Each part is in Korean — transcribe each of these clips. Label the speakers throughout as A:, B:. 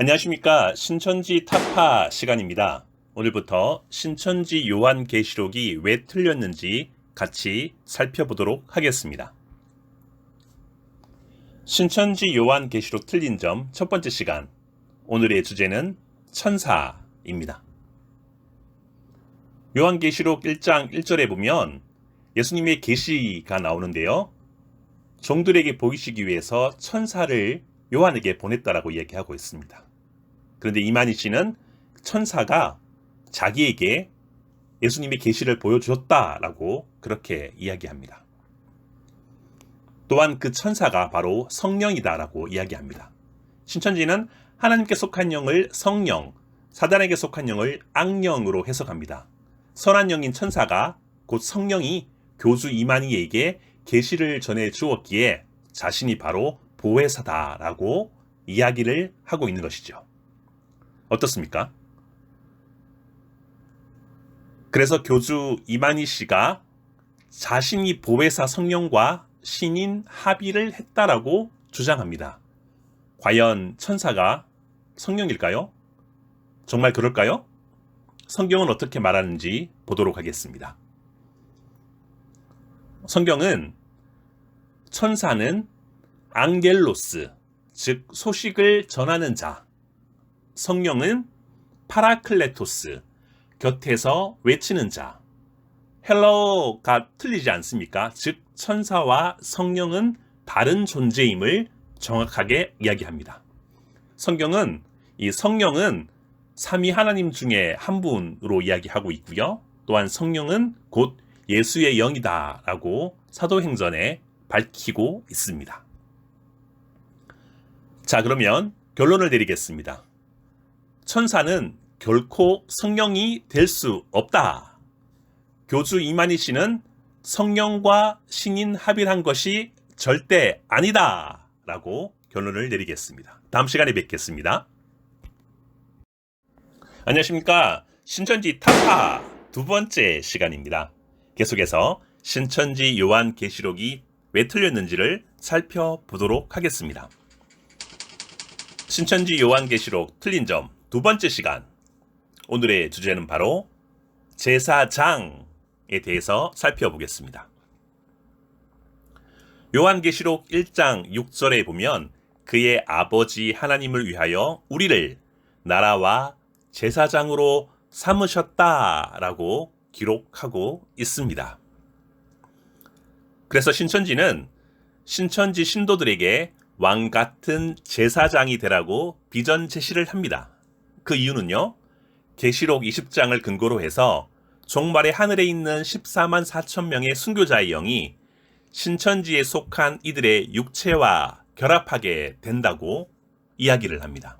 A: 안녕하십니까 신천지 타파 시간입니다. 오늘부터 신천지 요한계시록이 왜 틀렸는지 같이 살펴보도록 하겠습니다. 신천지 요한계시록 틀린 점 첫 번째 시간 오늘의 주제는 천사입니다. 요한계시록 1장 1절에 보면 예수님의 계시가 나오는데요. 종들에게 보이시기 위해서 천사를 요한에게 보냈다라고 얘기하고 있습니다. 그런데 이만희 씨는 천사가 자기에게 예수님의 계시를 보여주었다라고 그렇게 이야기합니다. 또한 그 천사가 바로 성령이다라고 이야기합니다. 신천지는 하나님께 속한 영을 성령, 사단에게 속한 영을 악령으로 해석합니다. 선한 영인 천사가 곧 성령이 교주 이만희에게 계시를 전해 주었기에 자신이 바로 보혜사다라고 이야기를 하고 있는 것이죠. 어떻습니까? 그래서 교주 이만희 씨가 자신이 보혜사 성령과 신인 합의를 했다라고 주장합니다. 과연 천사가 성령일까요? 정말 그럴까요? 성경은 어떻게 말하는지 보도록 하겠습니다. 성경은 천사는 앙겔로스, 즉 소식을 전하는 자, 성령은 파라클레토스, 곁에서 외치는 자. 헬러가 틀리지 않습니까? 즉 천사와 성령은 다른 존재임을 정확하게 이야기합니다. 성경은 이 성령은 삼위 하나님 중에 한 분으로 이야기하고 있고요. 또한 성령은 곧 예수의 영이다라고 사도행전에 밝히고 있습니다. 자, 그러면 결론을 내리겠습니다. 천사는 결코 성령이 될 수 없다. 교주 이만희 씨는 성령과 신인 합일한 것이 절대 아니다. 라고 결론을 내리겠습니다. 다음 시간에 뵙겠습니다. 안녕하십니까. 신천지 타파 두 번째 시간입니다. 계속해서 신천지 요한 계시록이 왜 틀렸는지를 살펴보도록 하겠습니다. 신천지 요한 계시록 틀린 점 두 번째 시간. 오늘의 주제는 바로 제사장에 대해서 살펴보겠습니다. 요한계시록 1장 6절에 보면 그의 아버지 하나님을 위하여 우리를 나라와 제사장으로 삼으셨다라고 기록하고 있습니다. 그래서 신천지는 신천지 신도들에게 왕 같은 제사장이 되라고 비전 제시를 합니다. 그 이유는요. 계시록 20장을 근거로 해서 종말의 하늘에 있는 14만 4천 명의 순교자의 영이 신천지에 속한 이들의 육체와 결합하게 된다고 이야기를 합니다.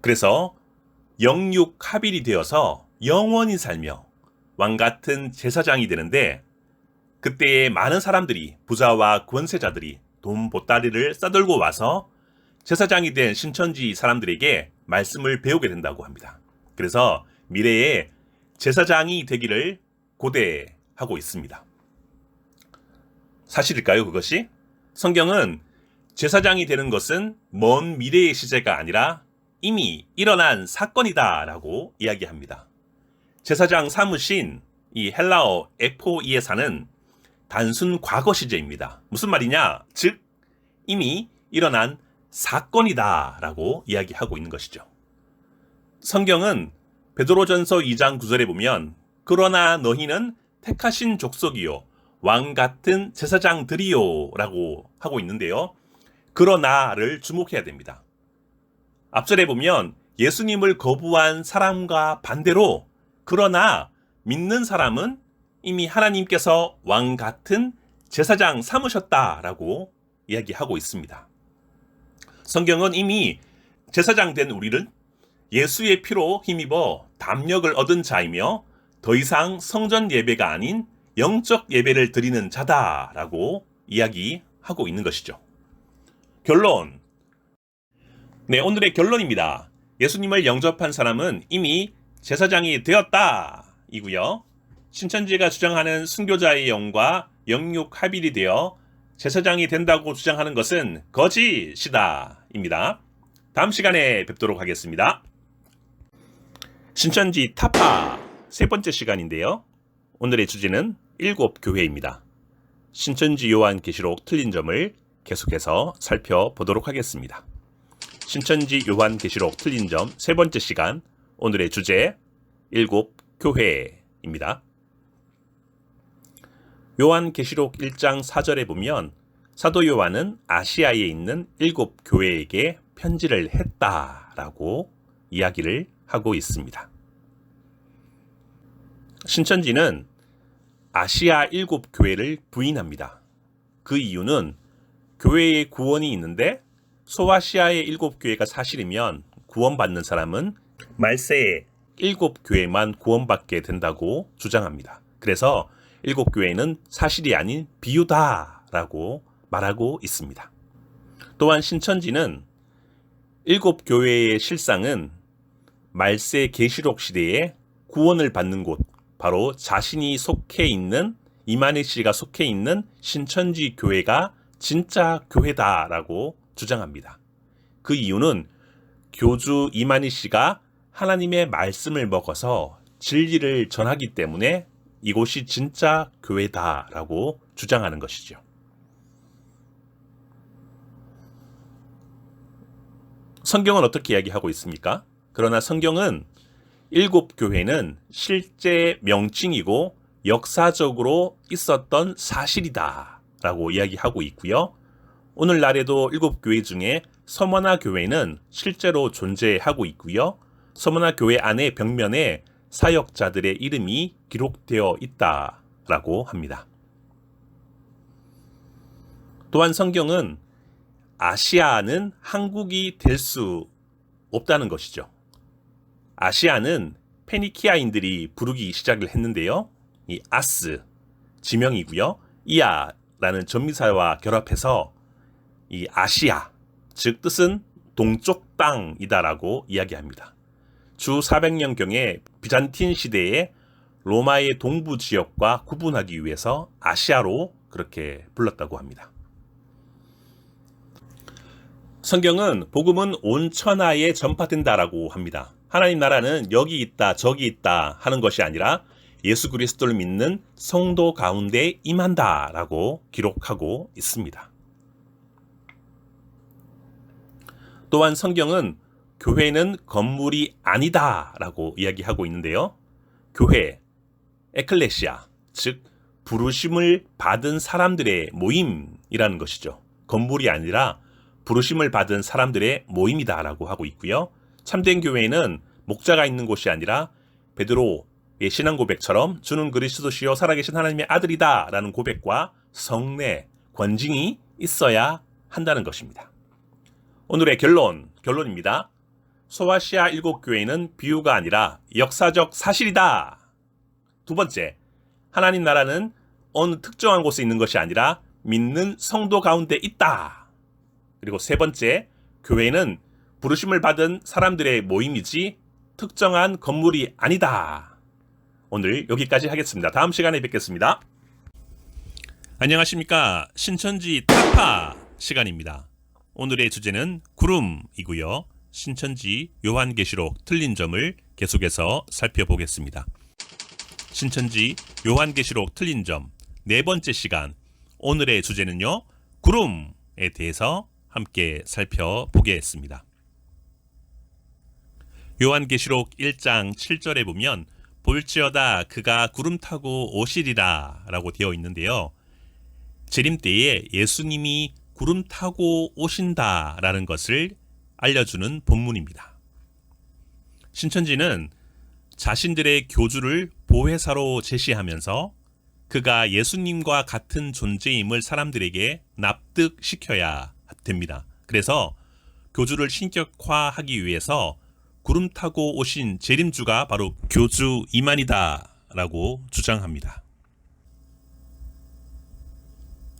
A: 그래서 영육 합일이 되어서 영원히 살며 왕 같은 제사장이 되는데 그때에 많은 사람들이 부자와 권세자들이 돈 보따리를 싸들고 와서 제사장이 된 신천지 사람들에게 말씀을 배우게 된다고 합니다. 그래서 미래에 제사장이 되기를 고대하고 있습니다. 사실일까요, 그것이? 성경은 제사장이 되는 것은 먼 미래의 시제가 아니라 이미 일어난 사건이다라고 이야기합니다. 제사장 사무신 이 헬라어 에포이에사는 단순 과거 시제입니다. 무슨 말이냐? 즉 이미 일어난 사건이다라고 이야기하고 있는 것이죠. 성경은 베드로전서 2장 9절에 보면 그러나 너희는 택하신 족속이요 왕 같은 제사장들이요라고 하고 있는데요. 그러나를 주목해야 됩니다. 앞절에 보면 예수님을 거부한 사람과 반대로 그러나 믿는 사람은 이미 하나님께서 왕 같은 제사장 삼으셨다라고 이야기하고 있습니다. 성경은 이미 제사장 된 우리는 예수의 피로 힘입어 담력을 얻은 자이며 더 이상 성전 예배가 아닌 영적 예배를 드리는 자다라고 이야기하고 있는 것이죠. 결론. 네, 오늘의 결론입니다. 예수님을 영접한 사람은 이미 제사장이 되었다. 이고요. 신천지가 주장하는 순교자의 영과 영육 합일이 되어 제사장이 된다고 주장하는 것은 거짓이다. 입니다. 다음 시간에 뵙도록 하겠습니다. 신천지 타파 세 번째 시간인데요. 오늘의 주제는 일곱 교회입니다. 신천지 요한 계시록 틀린 점을 계속해서 살펴보도록 하겠습니다. 신천지 요한 계시록 틀린 점 세 번째 시간 오늘의 주제 일곱 교회입니다. 요한 계시록 1장 4절에 보면 사도 요한은 아시아에 있는 일곱 교회에게 편지를 했다라고 이야기를 하고 있습니다. 신천지는 아시아 일곱 교회를 부인합니다. 그 이유는 교회의 구원이 있는데 소아시아의 일곱 교회가 사실이면 구원받는 사람은 말세의 일곱 교회만 구원받게 된다고 주장합니다. 그래서 일곱 교회는 사실이 아닌 비유다라고 말하고 있습니다. 또한 신천지는 일곱 교회의 실상은 말세 계시록 시대에 구원을 받는 곳 바로 자신이 속해 있는 이만희 씨가 속해 있는 신천지 교회가 진짜 교회다라고 주장합니다. 그 이유는 교주 이만희 씨가 하나님의 말씀을 먹어서 진리를 전하기 때문에 이곳이 진짜 교회다라고 주장하는 것이죠. 성경은 어떻게 이야기하고 있습니까? 그러나 성경은 일곱 교회는 실제 명칭이고 역사적으로 있었던 사실이다 라고 이야기하고 있고요. 오늘날에도 일곱 교회 중에 서머나 교회는 실제로 존재하고 있고요. 서머나 교회 안에 벽면에 사역자들의 이름이 기록되어 있다라고 합니다. 또한 성경은 아시아는 한국이 될 수 없다는 것이죠. 아시아는 페니키아인들이 부르기 시작을 했는데요. 이 아스 지명이고요. 이아라는 전미사와 결합해서 이 아시아 즉 뜻은 동쪽 땅이다라고 이야기합니다. 주 400년경에 비잔틴 시대에 로마의 동부 지역과 구분하기 위해서 아시아로 그렇게 불렀다고 합니다. 성경은 복음은 온 천하에 전파된다라고 합니다. 하나님 나라는 여기 있다 저기 있다 하는 것이 아니라 예수 그리스도를 믿는 성도 가운데 임한다라고 기록하고 있습니다. 또한 성경은 교회는 건물이 아니다라고 이야기하고 있는데요. 교회, 에클레시아, 즉 부르심을 받은 사람들의 모임이라는 것이죠. 건물이 아니라 부르심을 받은 사람들의 모임이다라고 하고 있고요. 참된 교회는 목자가 있는 곳이 아니라 베드로의 신앙 고백처럼 주는 그리스도시요 살아계신 하나님의 아들이다라는 고백과 성례, 권징이 있어야 한다는 것입니다. 오늘의 결론, 결론입니다. 소아시아 일곱 교회는 비유가 아니라 역사적 사실이다. 두 번째, 하나님 나라는 어느 특정한 곳에 있는 것이 아니라 믿는 성도 가운데 있다. 그리고 세 번째, 교회는 부르심을 받은 사람들의 모임이지 특정한 건물이 아니다. 오늘 여기까지 하겠습니다. 다음 시간에 뵙겠습니다. 안녕하십니까. 신천지 타파 시간입니다. 오늘의 주제는 구름이고요. 신천지 요한계시록 틀린 점을 계속해서 살펴보겠습니다. 신천지 요한계시록 틀린 점 네 번째 시간 오늘의 주제는요. 구름에 대해서 함께 살펴보겠습니다. 요한계시록 1장 7절에 보면 볼지어다 그가 구름 타고 오시리라 라고 되어 있는데요. 재림 때에 예수님이 구름 타고 오신다 라는 것을 알려주는 본문입니다. 신천지는 자신들의 교주를 보혜사로 제시하면서 그가 예수님과 같은 존재임을 사람들에게 납득시켜야 됩니다. 그래서 교주를 신격화하기 위해서 구름 타고 오신 재림주가 바로 교주 이만이다라고 주장합니다.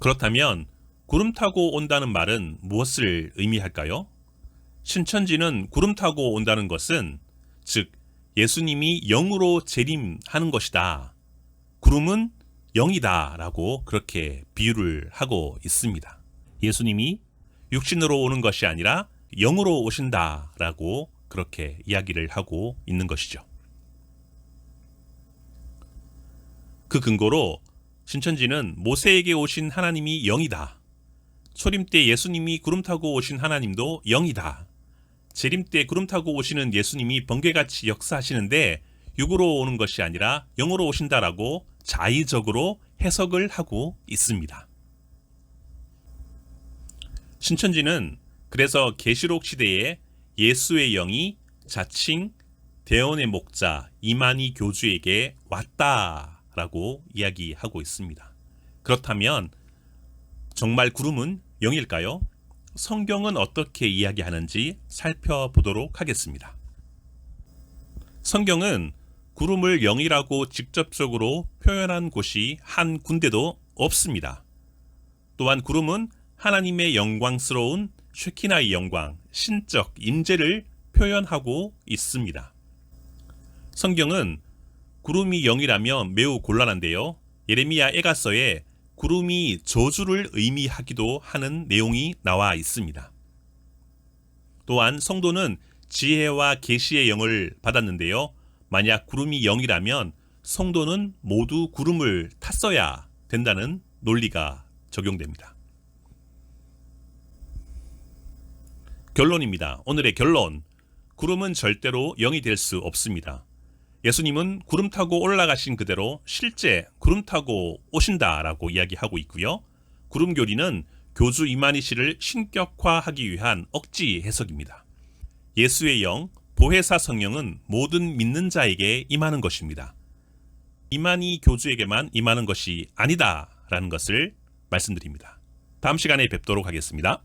A: 그렇다면 구름 타고 온다는 말은 무엇을 의미할까요? 신천지는 구름 타고 온다는 것은 즉 예수님이 영으로 재림하는 것이다. 구름은 영이다 라고 그렇게 비유를 하고 있습니다. 예수님이 육신으로 오는 것이 아니라 영으로 오신다 라고 그렇게 이야기를 하고 있는 것이죠. 그 근거로 신천지는 모세에게 오신 하나님이 영이다. 초림 때 예수님이 구름 타고 오신 하나님도 영이다. 재림 때 구름 타고 오시는 예수님이 번개같이 역사하시는데 육으로 오는 것이 아니라 영으로 오신다라고 자의적으로 해석을 하고 있습니다. 신천지는 그래서 계시록 시대에 예수의 영이 자칭 대원의 목자 이만희 교주에게 왔다라고 이야기하고 있습니다. 그렇다면 정말 구름은 영일까요? 성경은 어떻게 이야기하는지 살펴보도록 하겠습니다. 성경은 구름을 영이라고 직접적으로 표현한 곳이 한 군데도 없습니다. 또한 구름은 하나님의 영광스러운 쉐키나의 영광, 신적 임재를 표현하고 있습니다. 성경은 구름이 영이라면 매우 곤란한데요. 예레미야 에가서에 구름이 저주를 의미하기도 하는 내용이 나와 있습니다. 또한 성도는 지혜와 계시의 영을 받았는데요. 만약 구름이 영이라면 성도는 모두 구름을 탔어야 된다는 논리가 적용됩니다. 결론입니다. 오늘의 결론. 구름은 절대로 영이 될 수 없습니다. 예수님은 구름 타고 올라가신 그대로 실제 구름 타고 오신다라고 이야기하고 있고요. 구름 교리는 교주 이만희 씨를 신격화하기 위한 억지 해석입니다. 예수의 영, 보혜사 성령은 모든 믿는 자에게 임하는 것입니다. 이만희 교주에게만 임하는 것이 아니다라는 것을 말씀드립니다. 다음 시간에 뵙도록 하겠습니다.